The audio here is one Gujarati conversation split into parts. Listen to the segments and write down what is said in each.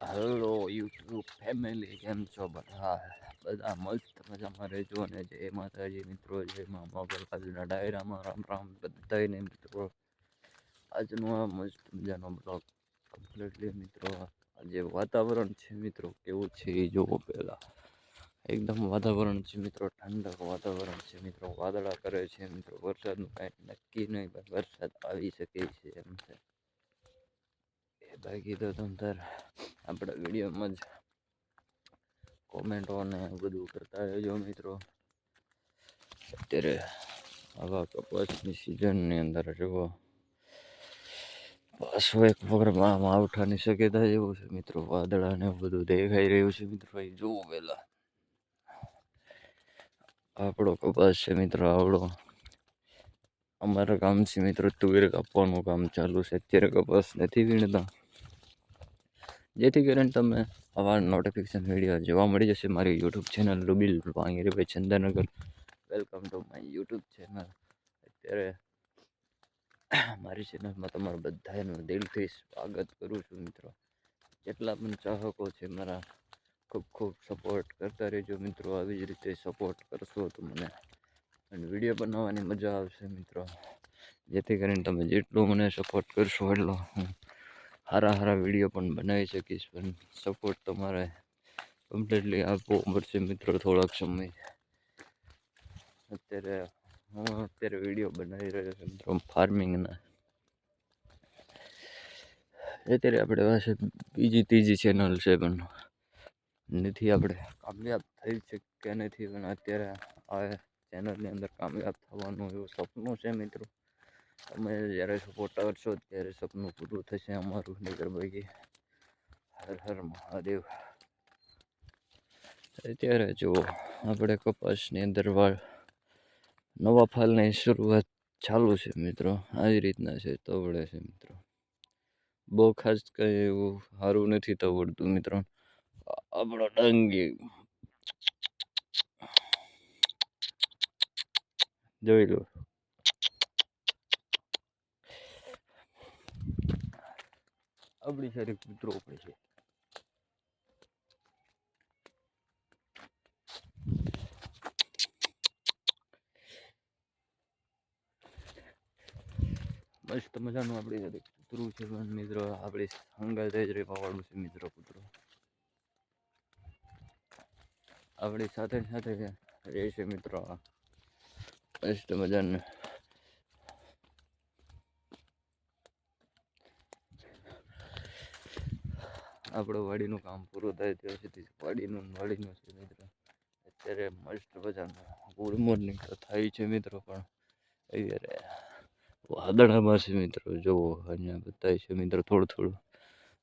હલો, યુટ્યુબ ફેમિલી કેમ છો બધા? બધા મસ્ત મજામાં રહેજો અને જય માતાજી મિત્રો, જય મા મોગલ ડાયરામાં. રામ રામ બધાને મિત્રો. આજનો આ મસ્ત મજાનો બ્લોગ કમ્પ્લીટલી મિત્રો. આજે વાતાવરણ છે મિત્રો, કેવું છે એ જોવો પહેલાં. એકદમ વાતાવરણ છે મિત્રો, ઠંડક વાતાવરણ છે મિત્રો. વાદળા કરે છે મિત્રો, વરસાદનું કાંઈ નક્કી નહીં, પણ વરસાદ આવી શકે છે એમ છે. એ બાકી તો તમ તાર આપણા વિડીયોમાં જ કોમેન્ટો ને બધું કરતા રહેજો મિત્રો. અત્યારે આવા કપાસની સિઝનની અંદર જુઓ. પાછો એક વગર માવઠાની શક્યતા જેવું છે મિત્રો. વાદળા ને બધું દેખાઈ રહ્યું છે મિત્રો. એ જુઓ પહેલાં આપણો કપાસ છે મિત્રો, આવડો. અમારા કામ છે મિત્રો તુવેર કાપવાનું કામ ચાલુ છે. અત્યારે કપાસ નથી વીણતા. જેથી કરીને તમે આવા નોટિફિકેશન વીડિયો જોવા મળી જશે. મારી યુટ્યુબ ચેનલ રૂબિલ વાંગીરીભાઈ ચંદનગર. Welcome to my YouTube channel અત્યારે મારી ચેનલમાં તમારું બધાનું દિલથી સ્વાગત કરું છું મિત્રો. જેટલા પણ ચાહકો છે મારા, ખૂબ ખૂબ સપોર્ટ કરતા રહેજો મિત્રો. આવી જ રીતે સપોર્ટ કરશો તો મને અને વીડિયો બનાવવાની મજા આવશે મિત્રો. જેથી કરીને તમે જેટલું મને સપોર્ટ કરશો એટલો હું સારા સારા વીડિયો પણ બનાવી શકીશ, પણ સપોર્ટ તમારે કમ્પ્લીટલી આપવો પડશે મિત્રો થોડાક સમય. અત્યારે હું અત્યારે વીડિયો બનાવી રહ્યો છું મિત્રો ફાર્મિંગના અત્યારે આપણે પાસે બીજી ત્રીજી ચેનલ છે પણ નથી આપણે કામયાબ થઈ શકીએ નથી પણ અત્યારે આ ચેનલની અંદર કામયાબ થવાનું એવું સપનું છે મિત્રો. તમે જ્યારે સપોર્ટ કરશો ત્યારે સપનું પૂરું થશે અમારું નગર ભાઈ હર હર મહાદેવ. અત્યારે જુઓ, આપણે કપાસની અંદર નવા ફાલની શરૂઆત ચાલુ છે મિત્રો. આવી રીતના છે, તવડે છે મિત્રો. બહુ ખાસ કંઈ એવું સારું નથી તવડતું મિત્રો. આપણો ડંગી. જોઈ લો. આપણી સારી કૂતરો પડે છે. મસ્ત મજાનું આપણી કૂતરું છે મિત્રો, આપણી હંગાત જ રહેવાવાળું છે મિત્રો કૂતરો. આપણી સાથે સાથે રહે છે મિત્રો. મસ્ત મજાનું. આપણું વાડીનું કામ પૂરું થાય ત્યાં સુધી વાડીનું વાડીનું છે મિત્રો. અત્યારે મસ્ત મજાનું ગુડ મોર્નિંગ તો થાય છે મિત્રો, પણ અત્યારે વાદળામાં છે મિત્રો, જુઓ અહીંયા બતાય છે મિત્રો થોડું થોડું.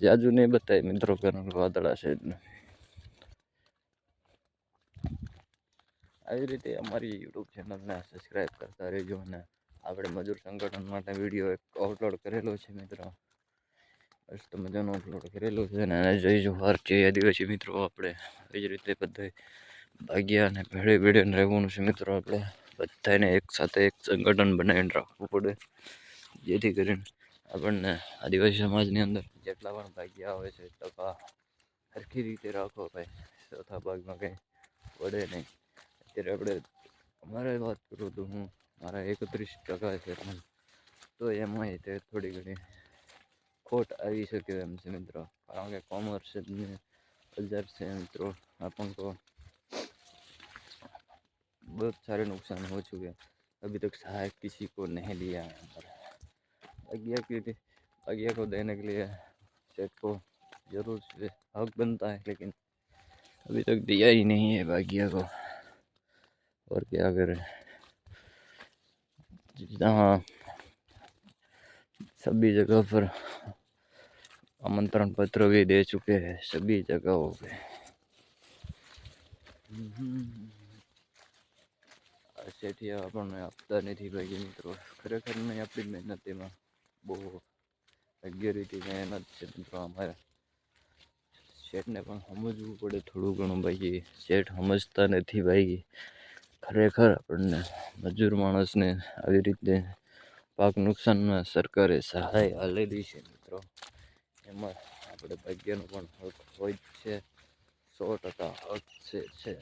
જાજુ નહીં બતાય મિત્રો કારણ કે વાદળા છે આવી રીતે અમારી યુટ્યુબ ચેનલને સબસ્ક્રાઈબ કરતા રહેજો અને આપણે મજૂર સંગઠન માટે વીડિયો એક અપલોડ કરેલો છે મિત્રો. મસ્ત મજાનો અપલોડ કરેલો છે અને એને જઈ જોહાર છે, આદિવાસી મિત્રો, આપણે એ જ રીતે બધા ભાગ્યા અને ભેળે ભેળે રહેવાનું છે મિત્રો, આપણે બધાને એક સાથે એક સંગઠન બનાવીને રાખવું પડે. જેથી કરીને આપણને આદિવાસી સમાજની અંદર જેટલા પણ ભાગ્યા આવે છે ટકા સરખી રીતે રાખો ભાઈ. ચોથા ભાગમાં કંઈ પડે નહીં. અત્યારે આપણે અમારે વાત કરું તો હું મારા એકત્રીસ ટકા છે, પણ તો એમાંય તે થોડી ઘણી ખોટ આવી શકે એમ છે મિત્રો કારણ કે કોમર્સ ને બજાર છે મિત્રો अपन को बहुत सारे नुकसान हो चुके हैं अभी तक सहायक किसी को नहीं दिया है यहाँ पर आज्ञा के लिए आज्ञा को देने के लिए सेठ को जरूर से हक बनता है लेकिन अभी तक दिया ही नहीं है भाग्य को और क्या करें जहाँ सभी जगह पर आमंत्रण पत्र भी दे चुके हैं सभी जगहों पे આ શેઠિયા આપણને આપતા નથી ભાઈ મિત્રો ખરેખર નહીં આપણી મહેનત એમાં બહુ યોગ્ય રીતે મહેનત છે મિત્રો અમારે શેઠને પણ સમજવું પડે થોડું ઘણું ભાઈ શેઠ સમજતા નથી ભાઈ ખરેખર આપણને મજૂર માણસને આવી રીતે પાક નુકસાનમાં સરકારે સહાય આલેલી છે મિત્રો એમાં આપણે ભાગ્યનો પણ હક હોય જ છે. સો ટકા હક છે છે.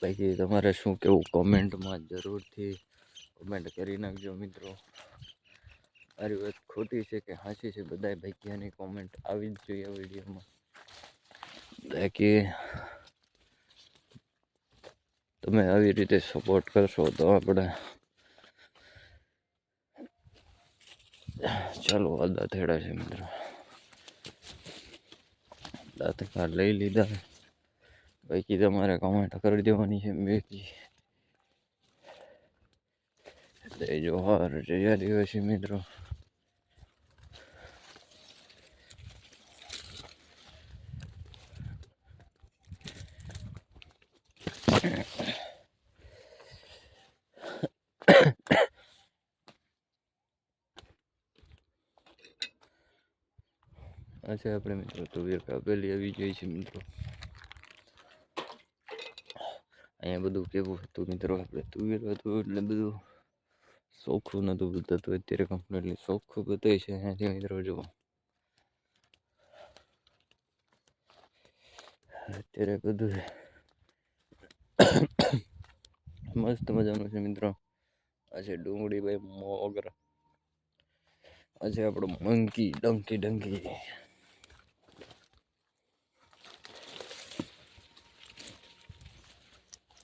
બાકી તમારે શું કેવું કોમેન્ટમાં જરૂરથી કોમેન્ટ કરી નાખજો મિત્રો. મારી વાત ખોટી છે કે હાંસી છે બધાય ભાગ્યાની કોમેન્ટ આવી જ જોઈએ વિડીયોમાં. બાકી તમે આવી રીતે સપોર્ટ કરશો તો આપણે ચાલો આ દાંતેડા છે મિત્રો. દાંતકા લઈ લીધા. બાકી તમારે કમેન્ટ કરી દેવાની છે બાકી જય જોહર જય દિવસી મિત્રો. આ છે આપણે મિત્રો તુવેર કાપેલી આવી ગઈ છે મિત્રો અહીંયા બધું કેવું હતું મિત્રો આપણે તુવેર હતું એટલે બધું ચોખ્ખું નહોતું બતાતું અત્યારે કમ્પ્લીટલી ચોખ્ખું બતાય છે અહીંયાથી મિત્રો જુઓ અત્યારે બધું મસ્ત મજાનું છે મિત્રો આ છે ડુંગળીભાઈ મોગરા આજે આપણો મંકી ડંકી ડંકી હરે હરે હરે શંભુ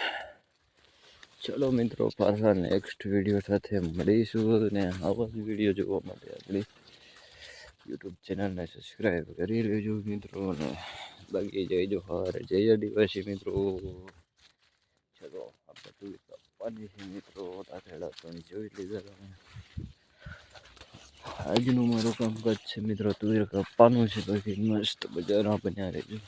ચલો મિત્રો, પાછા નેક્સ્ટ વીડિયો સાથે મળીશું અને આવા જ વીડિયો જોવા માટે આપણી યુટ્યુબ ચેનલને સબસ્ક્રાઈબ કરી લેજો મિત્રો અને બાકી જય જોહાર, જય આદિવાસી મિત્રો. ચલો આપણે તું કાપવાની છે મિત્રો, તાથેડા પણ જોઈ લીધા તમે. આજનું મારું કામકાજ છે મિત્રો, તુવેર કાપવાનું છે પછી મસ્ત બજારમાં બન્યા રહેજો.